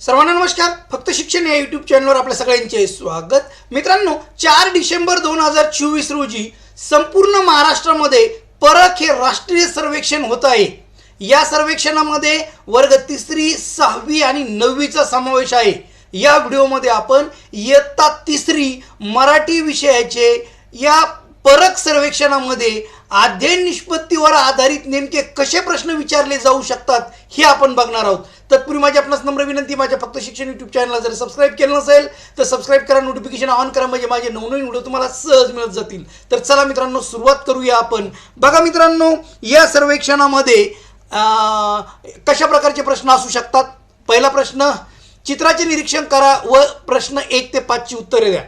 सर्वांना नमस्कार. फक्त शिक्षण या यूट्यूब चॅनलवर आपल्या सगळ्यांचे स्वागत. मित्रांनो चार डिसेंबर दोन हजार चोवीस रोजी संपूर्ण महाराष्ट्रामध्ये परख हे राष्ट्रीय सर्वेक्षण होत आहे. या सर्वेक्षणामध्ये वर्ग तिसरी सहावी आणि नववीचा समावेश आहे. या व्हिडिओमध्ये आपण इयत्ता तिसरी मराठी विषयाचे या परख सर्वेक्षणामध्ये अध्ययन निष्पत्तीवर आधारित नेमके कसे प्रश्न विचारले जाऊ शकतात हे आपण बघणार आहोत. तत्पूर्वी माझी आपणास नम्र विनंती माझ्या फक्त शिक्षण यूट्यूब चॅनलला जर सबस्क्राईब केलं नसेल तर सबस्क्राईब करा नोटिफिकेशन ऑन करा म्हणजे माझे नवनवीन व्हिडिओ तुम्हाला सहज मिळत जातील. तर चला मित्रांनो सुरुवात करूया आपण. बघा मित्रांनो या सर्वेक्षणामध्ये कशा प्रकारचे प्रश्न असू शकतात? पहिला प्रश्न चित्राचे निरीक्षण करा व प्रश्न एक ते पाचची उत्तरे द्या.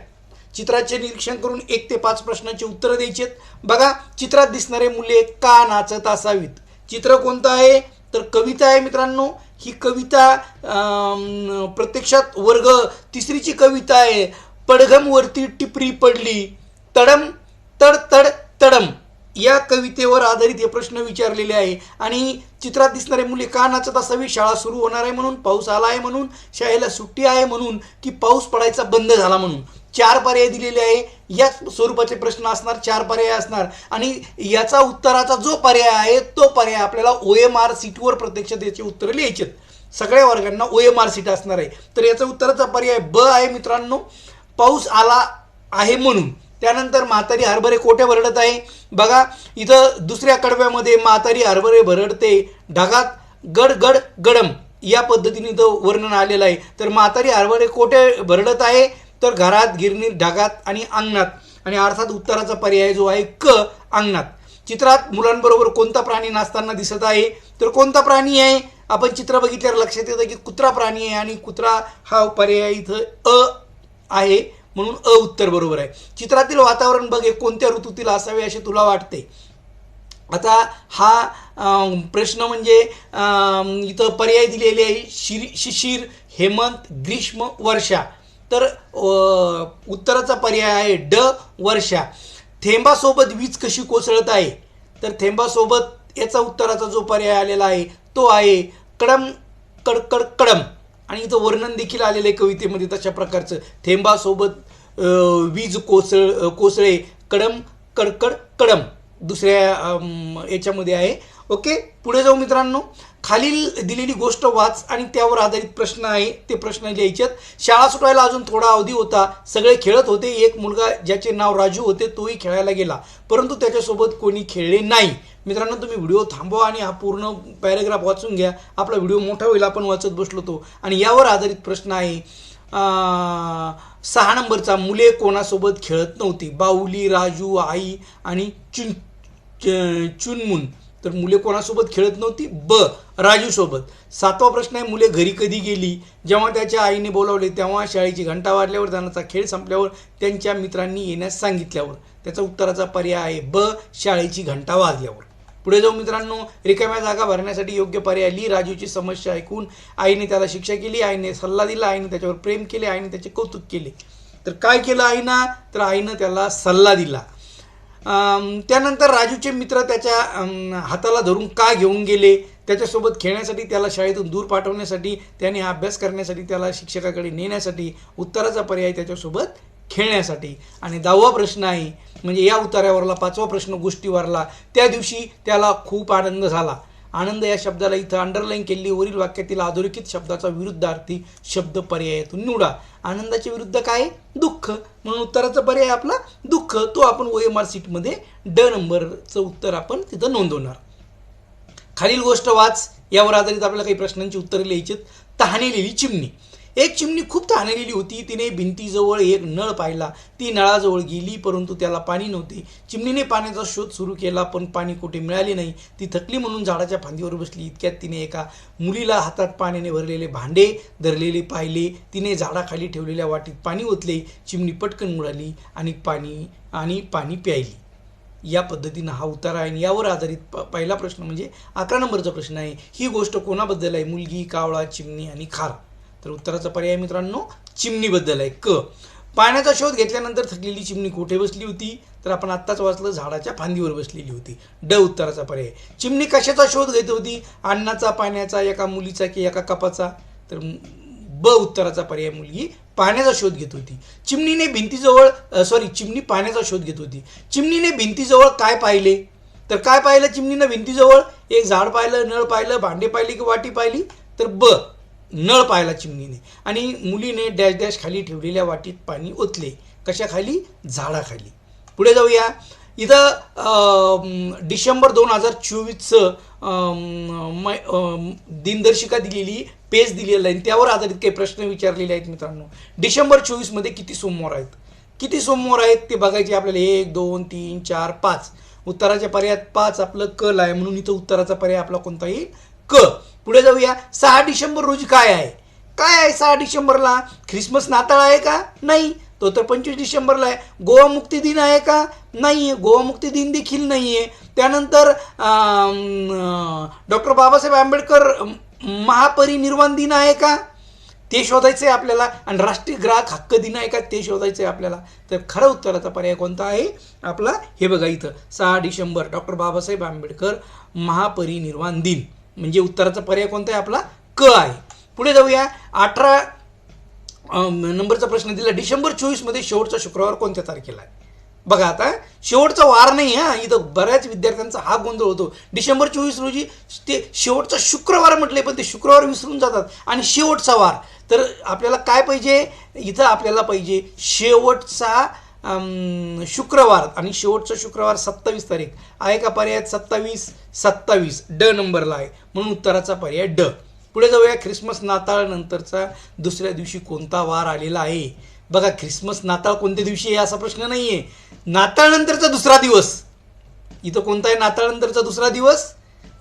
चित्राचे निरीक्षण करून एक ते पाच प्रश्नांची उत्तरं द्यायची आहेत बघा चित्रात दिसणारे मुले का नाचत असावीत? चित्र कोणतं आहे? तर कविता आहे मित्रांनो. ही कविता प्रत्यक्षात वर्ग तिसरीची कविता आहे. पडघमवरती टिपरी पडली. तडम तड तड तडम. या कवितेवर आधारित हे प्रश्न विचारलेले आहे. आणि चित्रात दिसणारे मुले का नाचत असावी शाळा सुरू होणार आहे म्हणून पाऊस आला आहे म्हणून शाळेला सुट्टी आहे म्हणून की पाऊस पडायचा बंद झाला म्हणून. चार पर्याय दिलेले आहे. या स्वरूपाचे प्रश्न असणार चार पर्याय असणार. आणि याचा उत्तराचा जो पर्याय आहे तो पर्याय आपल्याला ओ एम आर सीटवर प्रत्यक्ष त्याची उत्तरं लिहायची आहेत. सगळ्या वर्गांना ओ एम आर सीट असणार आहे. तर याचा उत्तराचा पर्याय ब आहे मित्रांनो. पाऊस आला आहे म्हणून. त्यानंतर म्हातारी हरभरे कोठे भरडत आहे? बघा इथं दुसऱ्या कडव्यामध्ये म्हातारी हरभरे भरडते. ढगात गड गड गडम या पद्धतीने इथं वर्णन आलेलं आहे. तर म्हातारी हरभरे कोठे भरडत आहे? तर घरात गिरणीत ढगात आणि अंगणात. आणि अर्थात उत्तराचा पर्याय जो आहे क अंगणात. चित्रात मुलांबरोबर कोणता प्राणी नाचताना दिसत आहे? तर कोणता प्राणी आहे? आपण चित्र बघितल्यावर लक्षात येतं की कुत्रा प्राणी आहे आणि कुत्रा हा पर्याय इथं अ आहे म्हणून अ उत्तर बरोबर आहे. चित्रातील वातावरण बघ हे कोणत्या ऋतूतील असावे असे तुला वाटते? आता हा प्रश्न म्हणजे इथं पर्याय दिलेले आहे. शिर शिशिर हेमंत ग्रीष्म वर्षा. तर उत्तराचा पर्याय आहे ड वर्षा. थेंबासोबत वीज कशी कोसळत आहे? तर थेंबासोबत याचा उत्तराचा जो पर्याय आलेला आहे तो आहे कडम कडकड कडम. आणि इथं वर्णन देखील आलेलं आहे कवितेमध्ये तशा प्रकारचं. थेंबासोबत वीज कोसळ कोसळे कडम कडकड कडम. दुसऱ्या याच्यामध्ये आहे. ओके? पुढे जाऊ मित्रांनो. खालील दिलेली गोष्ट वाच आणि त्यावर आधारित प्रश्न आहे ते प्रश्न लिहायचे शाळा सुटायला अजून थोडा अवधी होता. सगळे खेळत होते. एक मुलगा ज्याचे नाव राजू होते तोही खेळायला गेला. परंतु त्याच्यासोबत कोणी खेळले नाही. मित्रांनो तुम्ही व्हिडिओ थांबवा आणि हा पूर्ण पॅरेग्राफ वाचून घ्या. आपला व्हिडिओ मोठा होईल आपण वाचत बसलो तो. आणि यावर आधारित प्रश्न आहे सहा नंबरचा मुले कोणासोबत खेळत नव्हती? बाहुली राजू आई आणि चुन च- चुनमुन. तर मुले कोणासोबत खेळत नव्हती? ब. राजूसोबत. सातवा प्रश्न आहे मुले घरी कधी गेली? जेव्हा त्याच्या आईने बोलावले तेव्हा शाळेची घंटा वाजल्यावर त्यांचा खेळ संपल्यावर त्यांच्या मित्रांनी येण्यास सांगितल्यावर. त्याचा उत्तराचा पर्याय आहे ब. शाळेची घंटा वाजल्यावर. पुढे जाऊ मित्रांनो रिकाम्या जागा भरण्यासाठी योग्य पर्याय ली. राजूची समस्या ऐकून आईने त्याला शिक्षा केली आईने सल्ला दिला आईने त्याच्यावर प्रेम केले आईने त्याचे कौतुक केले. तर काय केलं आईनं? तर आईनं त्याला सल्ला दिला. त्यानंतर राजूचे मित्र त्याच्या हाताला धरून का घेऊन गेले त्याच्यासोबत खेळण्यासाठी त्याला शाळेतून दूर पाठवण्यासाठी त्याने अभ्यास करण्यासाठी त्याला शिक्षकाकडे नेण्यासाठी उत्तराचा पर्याय त्याच्यासोबत खेळण्यासाठी. आणि दहावा प्रश्न आहे म्हणजे या उत्तरावरला पाचवा प्रश्न गोष्टीवरला त्या दिवशी त्याला खूप आनंद झाला. आनंद या शब्दाला इथं अंडरलाईन केलेली वरील वाक्यातील अधोरेखित शब्दाचा विरुद्धार्थी शब्द पर्यायातून निवडा. आनंदाच्या विरुद्ध काय? दुःख. म्हणून उत्तराचा पर्याय आपला दुःख. तो आपण ओ एम आर सीटमध्ये ड नंबरचं उत्तर आपण तिथं नोंदवणार. खालील गोष्ट वाच. यावर आधारित आपल्याला काही प्रश्नांची उत्तरे लिहायची आहेत. लिहिली चिमणी. एक चिमणी खूप तहानेलेली होती. तिने भिंतीजवळ एक नळ पाहिला. ती नळाजवळ गेली परंतु त्याला पाणी नव्हते. चिमणीने पाण्याचा शोध सुरू केला पण पाणी कुठे मिळाले नाही. ती थकली म्हणून झाडाच्या फांदीवर बसली. इतक्यात तिने एका मुलीला हातात पाण्याने भरलेले भांडे धरलेले पाहिले. तिने झाडाखाली ठेवलेल्या वाटीत पाणी ओतले. चिमणी पटकन उडाली आणि पाणी आणि पाणी प्यायली. या पद्धतीनं हा उतारा आहे. आणि यावर आधारित प- पहिला प्रश्न म्हणजे अकरा नंबरचा प्रश्न आहे. ही गोष्ट कोणाबद्दल आहे? मुलगी कावळा चिमणी आणि खार. तर उत्तराचा पर्याय मित्रांनो चिमणीबद्दल आहे. क. पाण्याचा शोध घेतल्यानंतर थकलेली चिमणी कुठे बसली होती? तर आपण आत्ताच वाचलं झाडाच्या फांदीवर बसलेली होती. ड उत्तराचा पर्याय. चिमणी कशाचा शोध घेत होती? अन्नाचा पाण्याचा एका मुलीचा की एका कपाचा? तर ब उत्तराचा पर्याय मुलगी पाण्याचा शोध घेत होती. चिमणीने भिंतीजवळ सॉरी चिमणी पाण्याचा शोध घेत होती. चिमणीने भिंतीजवळ काय पाहिले? तर काय पाहिलं? चिमणीनं भिंतीजवळ एक झाड पाहिलं नळ पाहिलं भांडे पाहिली की वाटी पाहिली? तर ब. नळ पाहिला चिमणीने. आणि मुलीने डॅश डॅश खाली ठेवलेल्या वाटीत पाणी ओतले. कशाखाली? झाडाखाली. पुढे जाऊया. इथं डिसेंबर दोन हजार चोवीसचं दिनदर्शिका दिलेली पेज दिलेलं आहे. त्यावर आधारित काही प्रश्न विचारलेले आहेत मित्रांनो. डिसेंबर चोवीसमध्ये किती सोमवार आहेत? किती सोमवार आहेत ते बघायचे आपल्याला. एक दोन तीन चार पाच. उत्तराच्या पर्यायात पाच आपलं कल आहे. म्हणून इथं उत्तराचा पर्याय आपला कोणताही क पुढे जाऊया. सहा डिसेंबर रोजी काय आहे? काय आहे सहा डिसेंबरला? ख्रिसमस नाताळ आहे का? नाही. तो तर पंचवीस डिसेंबरला आहे. गोवा मुक्ती दिन आहे का? नाही. आहे गोवा मुक्ती दिन देखील नाही आहे त्यानंतर डॉक्टर बाबासाहेब आंबेडकर महापरिनिर्वाण दिन आहे का? ते शोधायचं आहे आपल्याला. आणि राष्ट्रीय ग्राहक हक्क दिन आहे का? ते शोधायचं आहे आपल्याला. तर खरं उत्तराचा पर्याय कोणता आहे? आपला हे बघा इथं. सहा डिसेंबर डॉक्टर बाबासाहेब आंबेडकर महापरिनिर्वाण दिन. म्हणजे उत्तराचा पर्याय कोणता आहे आपला? क आहे. पुढे जाऊया. अठरा नंबरचा प्रश्न दिला. डिसेंबर चोवीसमध्ये शेवटचा शुक्रवार कोणत्या तारखेला आहे? बघा आता शेवटचा वार नाही हा. इथं बऱ्याच विद्यार्थ्यांचा हा गोंधळ होतो. डिसेंबर चोवीस रोजी ते शेवटचा शुक्रवार म्हटले पण ते शुक्रवार विसरून जातात. आणि शेवटचा वार. तर आपल्याला काय पाहिजे? इथं आपल्याला पाहिजे शेवटचा शुक्रवार आणि शेवटचा शुक्रवार सत्तावीस तारीख. आहे का पर्याय? सत्तावीस सत्तावीस. ड नंबरला आहे. म्हणून उत्तराचा पर्याय ड. पुढे जाऊया ख्रिसमस नाताळ नंतरचा दुसऱ्या दिवशी कोणता वार आलेला आहे? बघा ख्रिसमस नाताळ कोणत्या दिवशी आहे असा प्रश्न नाही आहे नाताळानंतरचा दुसरा दिवस. इथं कोणता आहे? नाताळानंतरचा दुसरा दिवस?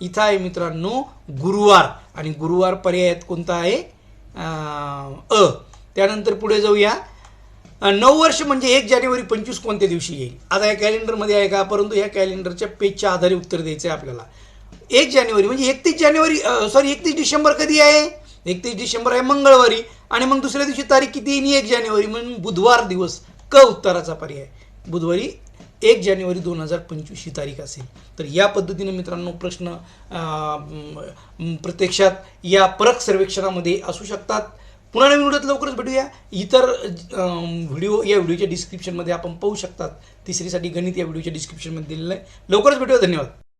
इथं आहे मित्रांनो गुरुवार. आणि गुरुवार पर्यायात कोणता आहे? अ. त्यानंतर पुढे जाऊया. नऊ वर्ष म्हणजे एक जानेवारी पंचवीस कोणत्या दिवशी येईल? आता या कॅलेंडरमध्ये आहे का? परंतु या कॅलेंडरच्या पेजच्या आधारे उत्तर द्यायचं आहे आपल्याला. एक जानेवारी म्हणजे एकतीस जानेवारी सॉरी एकतीस डिसेंबर कधी आहे? एकतीस डिसेंबर आहे मंगळवारी. आणि मग दुसऱ्या दिवशी तारीख किती येईल? एक जानेवारी. म्हणून बुधवार दिवस क उत्तराचा पर्याय. बुधवारी एक जानेवारी दोन हजार पंचवीस ही तारीख असेल. तर या पद्धतीने मित्रांनो प्रश्न प्रत्यक्षात या परख सर्वेक्षणामध्ये असू शकतात. पुन्हा नवीन व्हिडिओत लवकरच भेटूया. इतर व्हिडिओ या व्हिडिओच्या डिस्क्रिप्शनमध्ये आपण पाहू शकतात. तिसरीसाठी गणित या व्हिडिओच्या डिस्क्रिप्शनमध्ये दिलेलं आहे. लवकरच भेटूया. धन्यवाद.